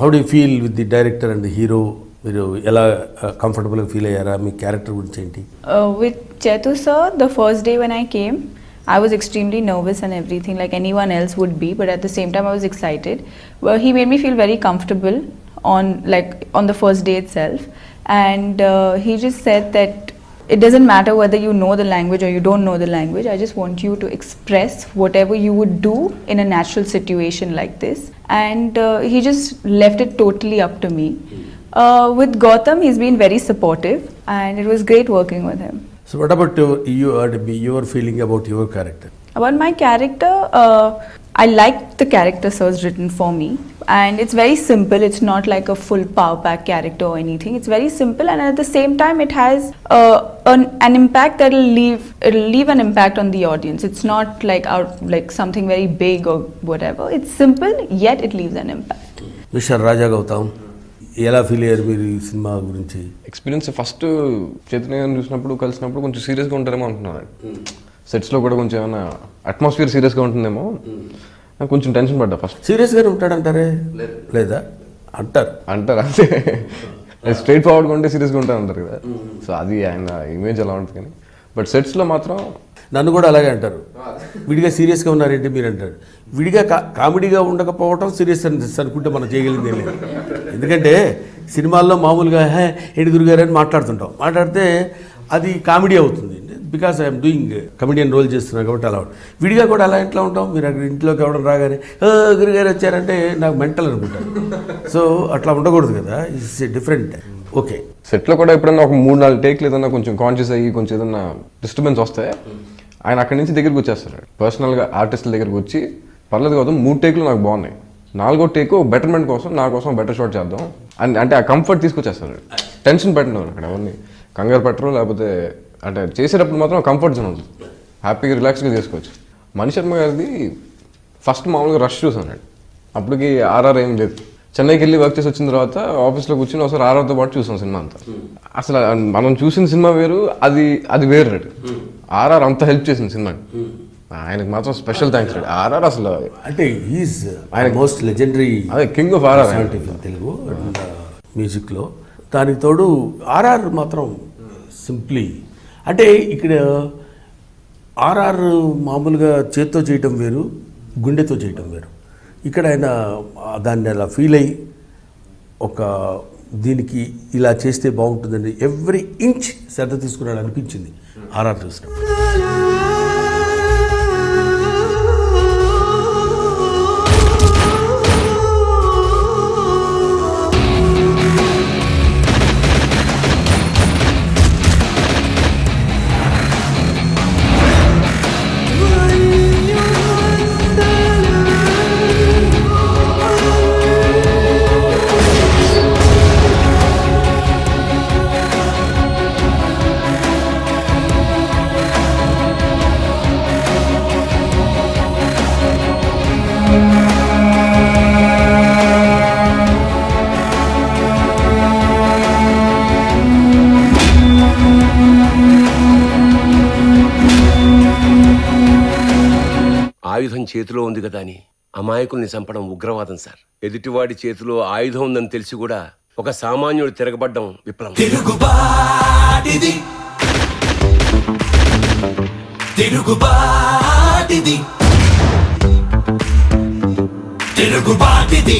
How do feel with the director and hero మీరు ఎలా కంఫర్టబుల్గా ఫీల్ అయ్యారా మీ క్యారెక్టర్ గురించి ఏంటి Uh, with Chetu sir, the first day when I came, I was extremely nervous and everything, like anyone else would be. But at the same time, I was excited. Well, he made me feel very comfortable on like on the first day itself, and uh, he just said that it doesn't matter whether you know the language or you don't know the language. I just want you to express whatever you would do in a natural situation like this. And uh, he just left it totally up to me. Hmm. Uh, with Gotham, he's been very supportive, and it was great working with him. So, what about uh, your, your, uh, your feeling about your character? About my character, uh, I liked the character Sir's written for me. And it's very simple. It's not like a full power pack character or anything. It's very simple, and at the same time, it has uh, an, an impact that'll leave it'll leave an impact on the audience. It's not like out like something very big or whatever. It's simple, yet it leaves an impact. Mister Raja Gautham ఎలా feel అయ్యారు మీరు ఈ cinema గురించి experience first Chaitanya గారిని చూసినప్పుడు కలిసినప్పుడు కొంచెం సీరియస్గా ఉంటారేమో అనుకున్నాను సెట్స్లో కూడా కొంచెం ఏమైనా అట్మాస్ఫియర్ సీరియస్గా ఉంటుందేమో నాకు కొంచెం టెన్షన్ పడ్డా ఫస్ట్. సీరియస్గానే ఉంటాడంటారే? లేదా. అంటారు. అంటారు? అంతే స్ట్రైట్ ఫార్వర్డ్గా ఉంటే సీరియస్గా ఉంటారు అంటారు కదా. సో అది ఆయన ఇమేజ్ అలా ఉంటుంది కానీ. బట్ సెట్స్లో మాత్రం నన్ను కూడా అలాగే అంటారు. విడిగా సీరియస్గా ఉన్నారేంటి మీరు అంటారు విడిగా కా కామెడీగా ఉండకపోవటం సీరియస్ అని అనుకుంటే మనం చేయగలిగింది లేదు ఎందుకంటే సినిమాల్లో మామూలుగా హే ఏంటి గురుగారు అని మాట్లాడుతుంటాం. మాట్లాడితే అది కామెడీ అవుతుంది. Because I'm doing comedian role చేస్తున్నాను కాబట్టి అలా ఉంటుంది. విడిగా కూడా అలా ఇంట్లో ఉంటాం మీరు అక్కడ ఇంట్లోకి ఎవడం రాగానే "ఓ, గురుగారు వచ్చారంటే నాకు మెంటల్ అనుకుంటారు. సో అట్లా ఉండకూడదు కదా ఇట్స్ డిఫరెంట్ ఓకే సెట్లో కూడా ఎప్పుడైనా ఒక మూడు నాలుగు టేక్లు ఏదైనా కొంచెం కాన్షియస్ అయ్యి కొంచెం ఏదైనా డిస్టర్బెన్స్ వస్తే ఆయన అక్కడి నుంచి దగ్గరికి వచ్చేస్తారు పర్సనల్గా ఆర్టిస్టుల దగ్గరికి వచ్చి పర్లేదు కాదు మూడు టేక్లు నాకు బాగున్నాయి. నాలుగో టేక్ బెటర్మెంట్ కోసం నా కోసం బెటర్ షాట్ చేద్దాం. అండ్ అంటే ఆ కంఫర్ట్ తీసుకొచ్చేస్తారు టెన్షన్ పెట్టినారు అక్కడ అవన్నీ కంగారు పెట్టరు లేకపోతే అంటే చేసేటప్పుడు మాత్రం కంఫర్ట్ జోన్ ఉంటుంది. హ్యాపీగా రిలాక్స్గా చేసుకోవచ్చు. మణి శర్మ గారిది ఫస్ట్ మామూలుగా రష్ చూసాను అప్పటికి ఆర్ఆర్ ఏం లేదు. చెన్నైకి వెళ్ళి వర్క్ చేసి వచ్చిన తర్వాత ఆఫీస్లో కూర్చొని ఒకసారి ఆర్ఆర్తో పాటు చూసాం సినిమా అంతా. అసలు మనం చూసిన సినిమా వేరు అది అది వేరు రేటు. ఆర్ఆర్ అంత హెల్ప్ చేసింది సినిమాకి. ఆయనకి మాత్రం స్పెషల్ థ్యాంక్స్ రేటు. ఆర్ఆర్ అసలు అంటే ఈజ్ మోస్ట్ లెజెండరీ అదే కింగ్ ఆఫ్ ఆర్ఆర్ తెలుగు మ్యూజిక్లో దానికి తోడు ఆర్ఆర్ మాత్రం సింప్లీ అంటే ఇక్కడ ఆర్ఆర్ మామూలుగా చేత్తో చేయటం వేరు గుండెతో చేయటం వేరు. ఇక్కడ ఆయన దాన్ని అలా ఫీల్ అయ్యి ఒక దీనికి ఇలా చేస్తే బాగుంటుందని ఎవ్రీ ఇంచ్ శ్రద్ధ తీసుకున్నాడు అనిపించింది ఆర్ఆర్ చూసినప్పుడు. ఆయుధం చేతిలో ఉంది కదా అని అమాయకుల్ని చంపడం ఉగ్రవాదం సార్. ఎదుటివాడి చేతిలో ఆయుధం ఉందని తెలిసి కూడా ఒక సామాన్యుడు తిరగబడ్డం విప్లవం. తిరుగుబాటిది తిరుగుబాటిది తిరుగుబాటిది